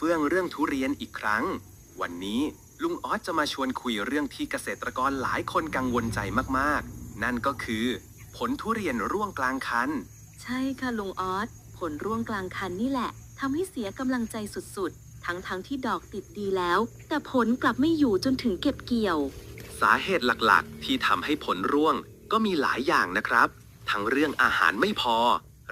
เฟื่องเรื่องทุเรียนอีกครั้ง วันนี้ลุงออสจะมาชวนคุยเรื่องที่เกษตรกรหลายคนกังวลใจมากๆ นั่นก็คือ ผลทุเรียนร่วงกลางคัน ใช่ค่ะลุงออสผลร่วงกลางคันนี่แหละทำให้เสียกำลังใจสุดๆ ทั้งๆทที่ดอกติดดีแล้ว แต่ผลกลับไม่อยู่จนถึงเก็บเกี่ยว สาเหตุหลักๆ ที่ทำให้ผลร่วงก็มีหลายอย่างนะครับ ทั้งเรื่องอาหารไม่พอ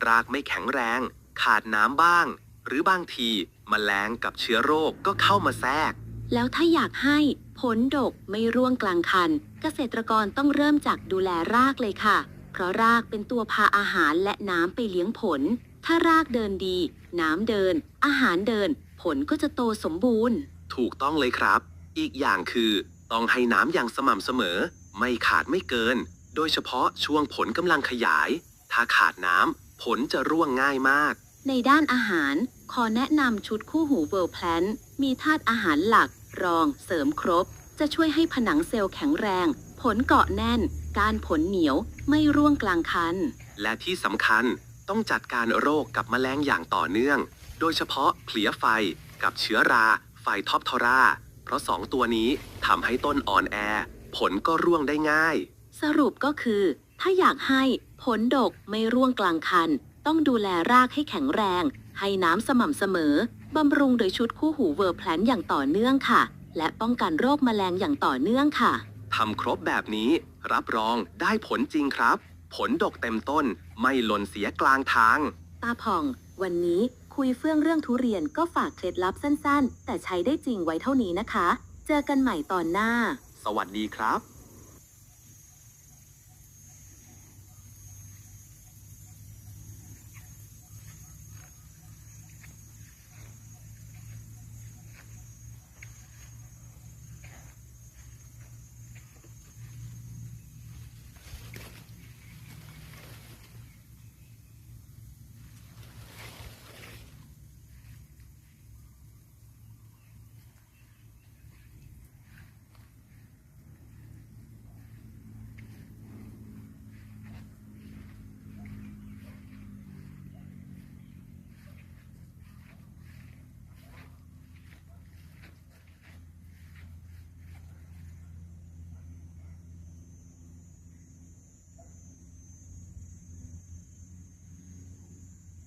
รากไม่แข็งแรง ขาดน้ำบ้าง หรือบางที มแมลงกับเชื้อโรคก็เข้ามาแทรก แล้วถ้าอยากให้ผลดกไม่ร่วงกลางคัน เกษตรกรต้องเริ่มจากดูแลรากเลยค่ะ เพราะรากเป็นตัวพาอาหารและน้ำไปเลี้ยงผล ถ้ารากเดินดี น้ำเดิน อาหารเดิน ผลก็จะโตสมบูรณ์ ถูกต้องเลยครับ อีกอย่างคือต้องให้น้ำอย่างสม่ำเสมอ ไม่ขาดไม่เกิน โดยเฉพาะช่วงผลกำลังขยาย ถ้าขาดน้ำผลจะร่วงง่ายมาก ในด้านอาหาร ขอแนะนำชุดคู่หูเวิร์แพลนมีธาตุอาหารหลัก รองเสริมครบ จะช่วยให้ผนังเซลล์แข็งแรง ผลเกาะแน่น การผลเหนียวไม่ร่วงกลางคัน และที่สำคัญต้องจัดการโรคกับแมลงอย่างต่อเนื่อง โดยเฉพาะเพลี้ยไฟกับเชื้อราไฟท็อปทอรา เพราะสองตัวนี้ทำให้ต้นอ่อนแอ ผลก็ร่วงได้ง่าย สรุปก็คือ ถ้าอยากให้ผลดกไม่ร่วงกลางคัน ต้องดูแลรากให้แข็งแรง ให้น้ำสม่ำเสมอ บำรุงโดยชุดคู่หูเวอร์แพลนอย่างต่อเนื่องค่ะ และป้องกันโรคแมลงอย่างต่อเนื่องค่ะ ทำครบแบบนี้ รับรองได้ผลจริงครับ ผลดกเต็มต้นไม่หล่นเสียกลางทาง ตาผ่อง วันนี้คุยเฟื่องเรื่องทุเรียนก็ฝากเคล็ดลับสั้นๆ แต่ใช้ได้จริงไว้เท่านี้นะคะ เจอกันใหม่ตอนหน้า สวัสดีครับ